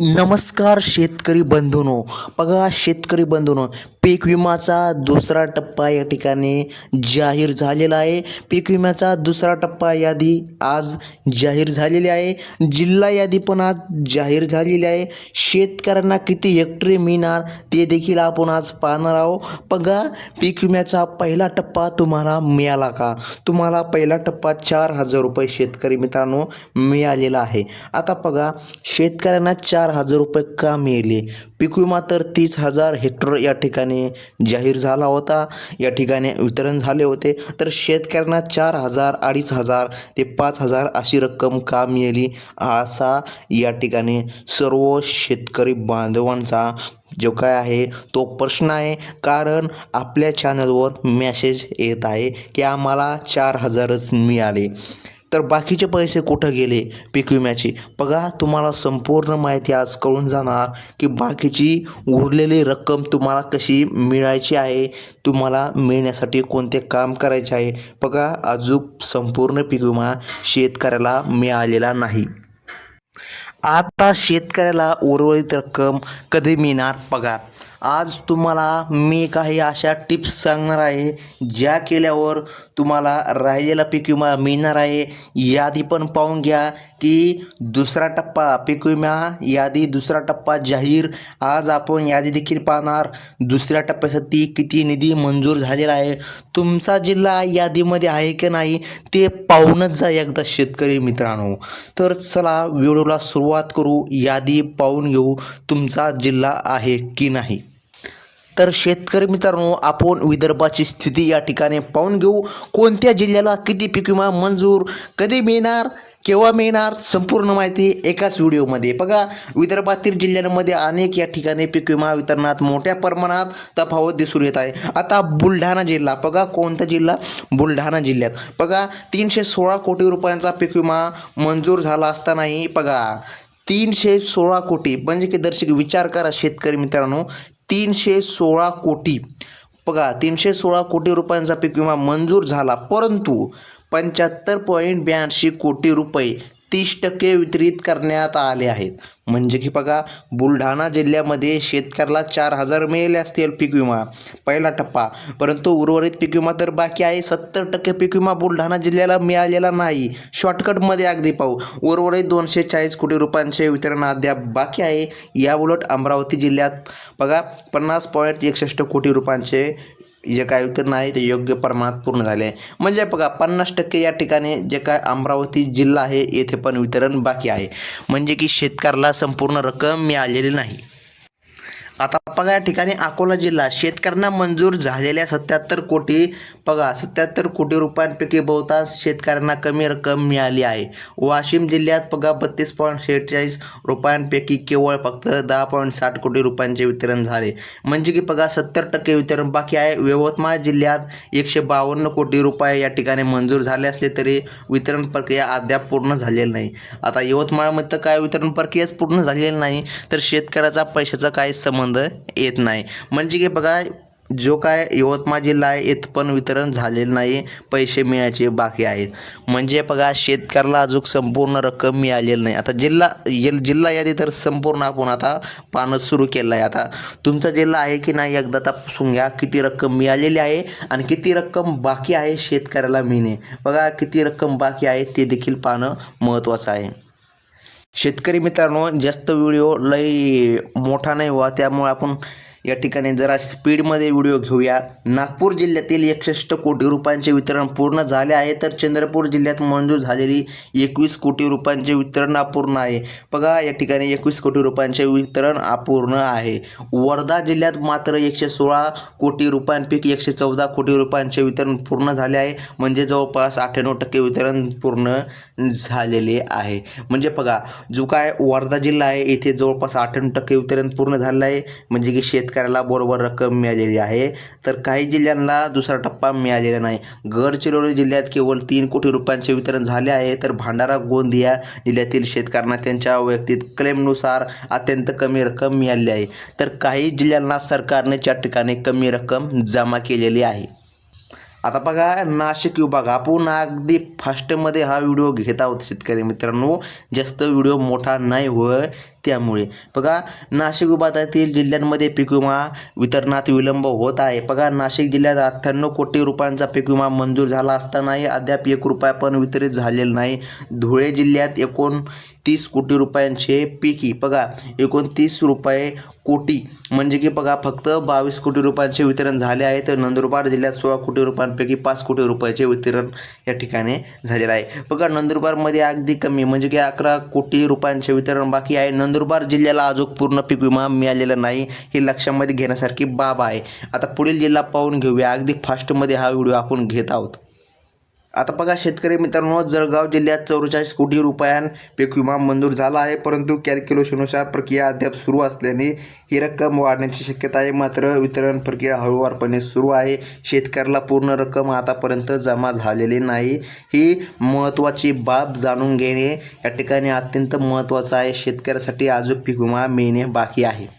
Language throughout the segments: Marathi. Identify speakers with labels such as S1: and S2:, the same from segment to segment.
S1: नमस्कार शेतकरी बंधूनो. बघा शेतकरी बंधूनो पीक विमाचा दुसरा टप्पा या ठिकाणी जाहीर झालेला आहे. पीक विम्याचा दुसरा टप्पा यादी आज जाहीर झालेली आहे. जिल्हा यादी पण आज जाहीर झालेली आहे. शेतकऱ्यांना किती हेक्टरी मिळणार ते देखील आपण आज पाहणार आहोत. बघा पीक विम्याचा पहिला टप्पा तुम्हाला मिळाला का? तुम्हाला पहिला टप्पा चार हजार रुपये शेतकरी मित्रांनो मिळालेला आहे. आता बघा शेतकऱ्यांना चार चार हजार रुपये का मिळाले? पीक विमा तर तीस हजार हेक्टर या ठिकाणी जाहीर झाला होता. या ठिकाणी वितरण झाले होते. तर शेतकऱ्यांना चार हजार अडीच हजार ते पाच हजार अशी रक्कम का मिळाली? असा या ठिकाणी सर्व शेतकरी बांधवांचा जो काय आहे तो प्रश्न आहे. कारण आपल्या चॅनलवर मेसेज येत आहे की आम्हाला चार हजारच मिळाले. तर बाकीचे पैसे कुठं गेले पीक विम्याचे? बघा तुम्हाला संपूर्ण माहिती आज कळून जाणार की बाकीची उरलेली रक्कम तुम्हाला कशी मिळायची आहे तुम्हाला मिळण्यासाठी कोणते काम करायचे आहे. बघा अजून संपूर्ण पीक विमा शेतकऱ्याला मिळालेला नाही. आता शेतकऱ्याला उर्वरित रक्कम कधी मिळणार? बघा आज तुम्हाला मी काही अशा टिप्स सांगणार आहे ज्या केल्यावर तुम्हाला राहिलेला पीक विमा मिळणार आहे. यादी पण पाहून घ्या की दुसरा टप्पा पीक विमा यादी दुसरा टप्पा जाहीर. आज आपण यादी देखील पाहणार. दुसऱ्या टप्प्यासाठी किती निधी मंजूर झालेला आहे तुमचा जिल्हा यादीमध्ये आहे की नाही ते पाहूनच जा एकदा शेतकरी मित्रांनो. तर चला व्हिडिओला सुरुवात करू. यादी पाहून घेऊ तुमचा जिल्हा आहे की नाही. तर शेतकरी मित्रांनो आपण विदर्भाची स्थिती या ठिकाणी पाहून घेऊ. कोणत्या जिल्ह्याला किती पीक विमा मंजूर कधी मिळणार केव्हा मिळणार संपूर्ण माहिती एकाच व्हिडिओमध्ये. बघा विदर्भातील जिल्ह्यांमध्ये अनेक या ठिकाणी पीक विमा वितरणात मोठ्या प्रमाणात तफावत दिसून येत आहे. आता बुलढाणा जिल्हा बघा कोणता जिल्हा? बुलढाणा जिल्ह्यात. बघा तीनशे सोळा कोटी रुपयांचा पीक विमा मंजूर झाला असतानाही बघा तीनशे सोळा कोटी म्हणजे की दर्शक विचार करा शेतकरी मित्रांनो तीनशे सोळा कोटी. बघा तीनशे सोळा कोटी रुपयांचा पीक विमा मंजूर झाला परंतु पंच्याहत्तर पॉईंट ब्याऐंशी कोटी रुपये तीस टक्के वितरित करण्यात आले आहेत. म्हणजे की बघा बुलढाणा जिल्ह्यामध्ये शेतकऱ्याला चार हजार मिळाले असतील पीक विमा. पहिला टप्पा. परंतु उर्वरित पीक विमा तर बाकी आहे. सत्तर टक्के पीक विमा बुलढाणा जिल्ह्याला मिळालेला नाही. शॉर्टकटमध्ये अगदी पाहू. उर्वरित दोनशे चाळीस कोटी रुपयांचे वितरण अद्याप बाकी आहे. या उलट अमरावती जिल्ह्यात बघा पन्नास पॉईंट एकसष्ट कोटी रुपयांचे जे काय वितरण आहे ते योग्य प्रमाणात पूर्ण झाले आहे. म्हणजे बघा पन्नास टक्के या ठिकाणी जे काय अमरावती जिल्हा आहे येथे पण वितरण बाकी आहे. म्हणजे की शेतकऱ्याला संपूर्ण रक्कम मिळालेली नाही. आता बघा या ठिकाणी अकोला जिल्हा शेतकऱ्यांना मंजूर झालेल्या सत्याहत्तर कोटी बघा सत्याहत्तर कोटी रुपयांपैकी बहुतांश शेतकऱ्यांना कमी रक्कम मिळाली आहे. वाशिम जिल्ह्यात बघा बत्तीस पॉईंट शेहेचाळीस रुपयांपैकी केवळ फक्त दहा पॉईंट साठ कोटी रुपयांचे वितरण झाले. म्हणजे की बघा सत्तर टक्के वितरण बाकी आहे. यवतमाळ जिल्ह्यात एकशे बावन्न कोटी रुपये या ठिकाणी मंजूर झाले असले तरी वितरण प्रक्रिया अद्याप पूर्ण झालेली नाही. आता यवतमाळमध्ये तर काय वितरण प्रक्रियाच पूर्ण झालेली नाही तर शेतकऱ्याचा पैशाचा काही संबंध येत नाही. म्हणजे की बघा जो काय यवतमाळ जिल्हा आहे इथं पण वितरण झालेलं नाही पैसे मिळायचे बाकी आहेत. म्हणजे बघा शेतकऱ्याला अजून संपूर्ण रक्कम मिळालेली नाही. आता जिल्हा येल जिल्हा यादी तर संपूर्ण आपण आता पाहणं सुरू केलं आहे. आता तुमचा जिल्हा आहे की नाही एकदा तपासून घ्या किती रक्कम मिळालेली आहे आणि किती रक्कम बाकी आहे शेतकऱ्याला मिळणे. बघा किती रक्कम बाकी आहे ते देखील पाहणं महत्त्वाचं आहे. शेतकरी मित्रांनो जास्त व्हिडिओ लई मोठा नाही व्हा. त्यामुळे आपण या ठिकाणी जरा स्पीडमध्ये व्हिडिओ घेऊया. नागपूर जिल्ह्यातील एकसष्ट कोटी रुपयांचे वितरण पूर्ण झाले आहे तर चंद्रपूर जिल्ह्यात मंजूर झालेली एकवीस कोटी रुपयांचे वितरण अपूर्ण आहे. बघा या ठिकाणी एकवीस कोटी रुपयांचे वितरण अपूर्ण आहे. वर्धा जिल्ह्यात मात्र एकशे सोळा कोटी रुपयांपैकी एकशे चौदा कोटी रुपयांचे वितरण पूर्ण झाले आहे. म्हणजे जवळपास अठ्ठ्याण्णव टक्के वितरण पूर्ण झालेले आहे. म्हणजे बघा जो काय वर्धा जिल्हा आहे येथे जवळपास अठ्ठ्याण्णव टक्के वितरण पूर्ण झालेलं आहे. म्हणजे की शेतकऱ्याला बरोबर रक्कम मिळालेली आहे. तर काही जिल्ह्यांना दुसरा टप्पा मिळालेला नाही. गडचिरोली जिल्ह्यात केवळ तीन कोटी रुपयांचे वितरण झाले आहे. तर भांडारा गोंदिया जिल्ह्यातील शेतकऱ्यांना त्यांच्या वैयक्तिक क्लेमनुसार अत्यंत कमी रक्कम मिळाली आहे. तर काही जिल्ह्यांना सरकारने त्या ठिकाणी कमी रक्कम जमा केलेली आहे. आता बघा नाशिक विभाग. आपण अगदी फास्टमध्ये हा व्हिडिओ घेत आहोत शेतकरी मित्रांनो. जास्त व्हिडिओ मोठा नाही होय. त्यामुळे. बघा नाशिक विभागातील जिल्ह्यांमध्ये पीक विमा वितरणात विलंब होत आहे. बघा नाशिक जिल्ह्यात अठ्ठ्याण्णव कोटी रुपयांचा पीक विमा मंजूर झाला असतानाही अद्याप एक रुपया पण वितरित झालेला नाही. धुळे जिल्ह्यात एकूण तीस कोटी रुपयांचे पीकी. बघा एकोणतीस रुपये कोटी. म्हणजे की बघा फक्त बावीस कोटी रुपयांचे वितरण झाले आहे. तर नंदुरबार जिल्ह्यात सोळा कोटी रुपयांपैकी पाच कोटी रुपयाचे वितरण या ठिकाणी झालेलं आहे. बघा नंदुरबारमध्ये अगदी कमी. म्हणजे की अकरा कोटी रुपयांचे वितरण बाकी आहे. नंदुरबार जिल्ह्याला अजून पूर्ण पीक विमा मिळालेला नाही हे लक्षामध्ये घेण्यासारखी बाब आहे. आता पुढील जिल्हा पाहून घेऊया. अगदी फास्टमध्ये हा व्हिडिओ आपण घेत आहोत. आता बघा शेतकरी मित्रांनो जळगाव जिल्ह्यात चौवेचाळीस कोटी रुपयां पीक विमा मंजूर झाला आहे परंतु कॅल्क्युलेशनुसार प्रक्रिया अद्याप सुरू असल्याने ही रक्कम वाढण्याची शक्यता आहे. मात्र वितरण प्रक्रिया हळूवारपणे सुरू आहे. शेतकऱ्याला पूर्ण रक्कम आतापर्यंत जमा झालेली नाही. ही महत्त्वाची बाब जाणून घेणे या ठिकाणी अत्यंत महत्त्वाचं आहे. शेतकऱ्यासाठी अजून पीक विमा मिळणे बाकी आहे.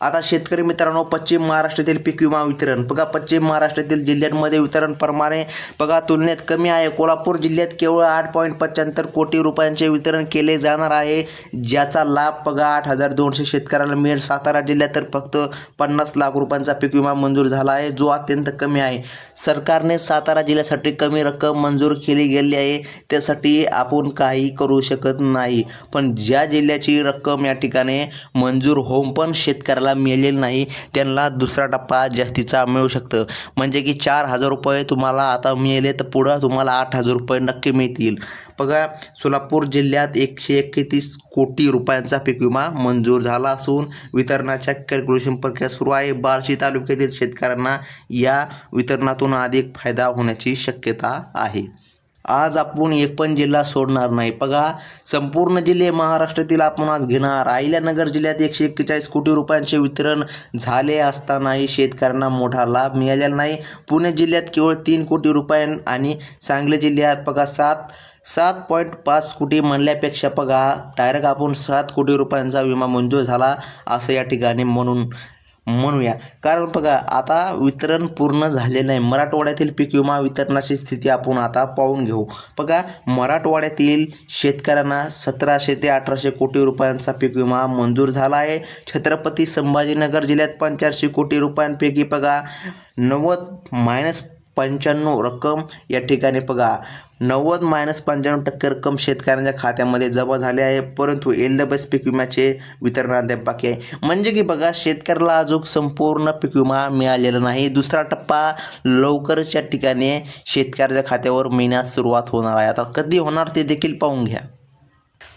S1: आता शेतकरी मित्रांनो पश्चिम महाराष्ट्रातील पीक विमा वितरण. बघा पश्चिम महाराष्ट्रातील जिल्ह्यांमध्ये वितरण प्रमाणे बघा तुलनेत कमी आहे. कोल्हापूर जिल्ह्यात केवळ आठ पॉईंट पंच्याहत्तर कोटी रुपयांचे वितरण केले जाणार आहे ज्याचा लाभ बघा आठ हजार दोनशे शेतकऱ्याला मिळेल. सातारा जिल्ह्यात तर फक्त पन्नास लाख रुपयांचा पीक विमा मंजूर झाला आहे जो अत्यंत कमी आहे. सरकारने सातारा जिल्ह्यासाठी कमी रक्कम मंजूर केली गेली आहे त्यासाठी आपण काही करू शकत नाही. पण ज्या जिल्ह्याची रक्कम या ठिकाणी मंजूर होऊन पण शेतकऱ्याला मिळेल नाही त्यांना दुसरा टप्पा जास्तीचा मिळू शकतं. म्हणजे की चार हजार रुपये तुम्हाला आता मिळाले तर पुढं तुम्हाला आठ हजार रुपये नक्की मिळतील. बघा सोलापूर जिल्ह्यात एकशे एकतीस कोटी रुपयांचा पीक विमा मंजूर झाला असून वितरणाच्या कॅल्क्युलेशन प्रक्रिया सुरू आहे. बार्शी तालुक्यातील शेतकऱ्यांना या वितरणातून अधिक फायदा होण्याची शक्यता आहे. आज आपण एक पण जिल्हा सोडणार नाही. बघा संपूर्ण जिल्हे महाराष्ट्रातील आपण आज घेणार. अहिल्यानगर जिल्ह्यात एकशे एक्केचाळीस कोटी रुपयांचे वितरण झाले असतानाही शेतकऱ्यांना मोठा लाभ मिळालेला नाही. पुणे जिल्ह्यात केवळ तीन कोटी रुपयां आणि सांगली जिल्ह्यात बघा सात सात पॉईंट पाच कोटी म्हणल्यापेक्षा बघा डायरेक्ट आपण सात कोटी रुपयांचा विमा मंजूर झाला असं या ठिकाणी म्हणून म्हणूया. कारण बघा आता वितरण पूर्ण झालेलं आहे मराठवाड्यातील पीक विमा वितरणाची स्थिती आपण आता पाहून घेऊ. बघा मराठवाड्यातील शेतकऱ्यांना सतराशे ते अठराशे कोटी रुपयांचा पीक विमा मंजूर झाला आहे. छत्रपती संभाजीनगर जिल्ह्यात पंच्याऐंशी कोटी रुपयांपैकी बघा नव्वद मायनस पंच्याण्णव रक्कम या ठिकाणी बघा. नव्वद मायनस पंच्याण्णव टक्के रक्कम शेतकऱ्यांच्या खात्यामध्ये जमा झाली आहे. परंतु एल डब्ल्यू पीक विम्याचे वितरण अद्याप बाकी आहे. म्हणजे की बघा शेतकऱ्याला अजून संपूर्ण पीक विमा मिळालेला नाही. दुसरा टप्पा लवकरच या ठिकाणी शेतकऱ्याच्या खात्यावर मिळण्यास सुरुवात होणार आहे. आता कधी होणार ते देखील पाहून घ्या.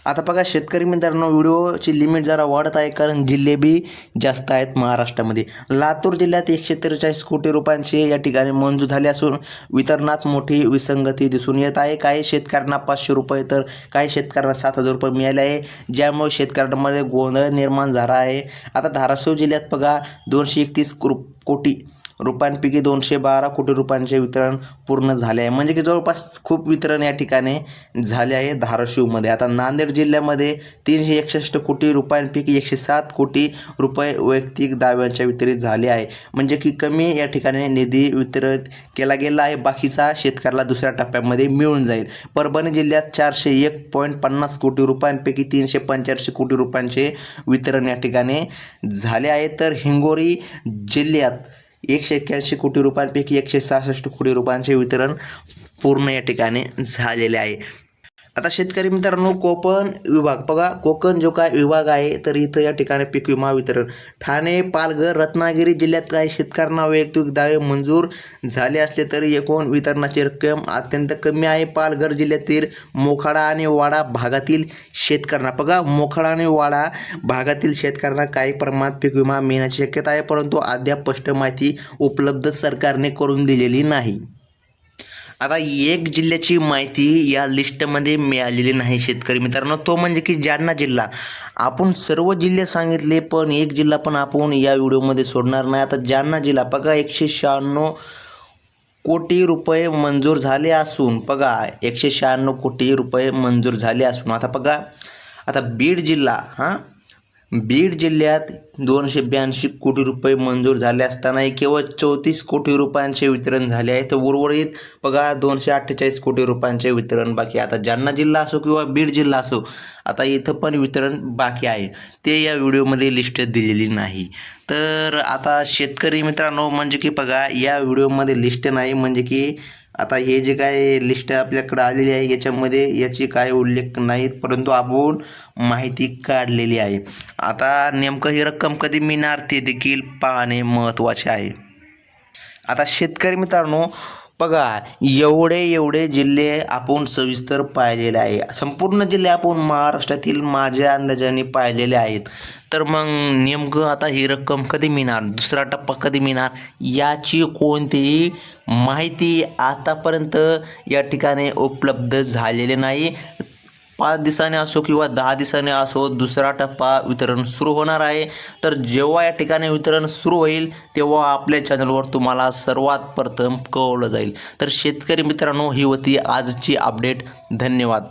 S1: आता बघा शेतकरी मित्रांनो व्हिडिओची लिमिट जरा वाढत आहे कारण जिलेबी जास्त आहेत महाराष्ट्रामध्ये. लातूर जिल्ह्यात एकशे त्रेचाळीस कोटी रुपयांचे या ठिकाणी मंजूर झाले असून वितरणात मोठी विसंगती दिसून येत आहे. काही शेतकऱ्यांना पाचशे रुपये तर काही शेतकऱ्यांना सात हजार रुपये मिळाले आहे. ज्यामुळे शेतकऱ्यांमध्ये गोंधळ निर्माण झाला आहे. आता धाराशिव जिल्ह्यात बघा दोनशे एकतीस कोटी रुपयांपैकी दोनशे बारा कोटी रुपयांचे वितरण पूर्ण झाले आहे. म्हणजे की जवळपास खूप वितरण या ठिकाणी झाले आहे धाराशिवमध्ये. आता नांदेड जिल्ह्यामध्ये तीनशे एकसष्ट कोटी रुपयांपैकी एकशे सात कोटी रुपये वैयक्तिक दाव्यांच्या वितरित झाले आहे. म्हणजे की कमी या ठिकाणी निधी वितरित केला गेला आहे. बाकीचा शेतकऱ्याला दुसऱ्या टप्प्यामध्ये मिळून जाईल. परभणी जिल्ह्यात चारशे एक पॉईंट पन्नास कोटी रुपयांपैकी तीनशे पंच्याऐंशी कोटी रुपयांचे वितरण या ठिकाणी झाले आहे. तर हिंगोरी जिल्ह्यात एकशे एक्क्याऐंशी कोटी रुपयांपैकी एकशे सहासष्ट कोटी रुपयांचे वितरण पूर्ण या ठिकाणी झालेले आहे. आता शेतकरी मित्रांनो कोकण विभाग. बघा कोकण जो काय विभाग आहे तर इथं या ठिकाणी पीक विमा वितरण. ठाणे पालघर रत्नागिरी जिल्ह्यात काही शेतकऱ्यांना वैयक्तिक दावे मंजूर झाले असले तरी एकूण वितरणाची रक्कम अत्यंत कमी आहे. पालघर जिल्ह्यातील मोखाडा आणि वाडा भागातील शेतकऱ्यांना बघा मोखाडा आणि वाडा भागातील शेतकऱ्यांना काही प्रमाणात पीक विमा मिळण्याची शक्यता आहे परंतु अद्याप स्पष्ट माहिती उपलब्ध सरकारने करून दिलेली नाही. आता एक जिल्ह्याची माहिती या लिस्टमध्ये मिळालेली नाही शेतकरी मित्रांनो. तो म्हणजे की जालना जिल्हा. आपण सर्व जिल्हे सांगितले पण एक जिल्हा पण आपण या व्हिडिओमध्ये सोडणार नाही. आता जालना जिल्हा बघा एकशे शहाण्णव कोटी रुपये मंजूर झाले असून बघा एकशे शहाण्णव कोटी रुपये मंजूर झाले असून. आता बघा आता बीड जिल्हा हां बीड जिल्ह्यात दोनशे ब्याऐंशी कोटी रुपये मंजूर झाले असतानाही केवळ चौतीस कोटी रुपयांचे वितरण झाले आहे. तर उर्वरित बघा दोनशे अठ्ठेचाळीस कोटी रुपयांचे वितरण बाकी आता जालना जिल्हा असो किंवा बीड जिल्हा असो आता इथं पण वितरण बाकी आहे. ते या व्हिडिओमध्ये लिस्ट दिलेली नाही. तर आता शेतकरी मित्रांनो म्हणजे की बघा या व्हिडिओमध्ये लिस्ट नाही म्हणजे की आता हे जे काय लिस्ट आपल्याकडे आलेली आहे याच्यामध्ये याची काय उल्लेख नाहीत परंतु आपण माहिती काढलेली आहे. आता नेमकं ही रक्कम कधी मिळणार ते देखील पाहणे महत्त्वाचे आहे. आता शेतकरी मित्रांनो बघा एवढे एवढे जिल्हे आपण सविस्तर पाहिलेले आहे. संपूर्ण जिल्हे आपण महाराष्ट्रातील माझ्या अंदाजाने पाहिलेले आहेत. तर मग नेमकं आता ही रक्कम कधी मिळणार? दुसरा टप्पा कधी मिळणार? याची कोणतीही माहिती आतापर्यंत या ठिकाणी उपलब्ध झालेली नाही. पाच दिवसाने असो किंवा दहा दिवसाने असो दुसरा टप्पा वितरण सुरू होणार आहे. तर जेव्हा या ठिकाणी वितरण सुरू होईल तेव्हा आपल्या चॅनलवर तुम्हाला सर्वात प्रथम कळवलं जाईल. तर शेतकरी मित्रांनो ही होती आजची अपडेट. धन्यवाद.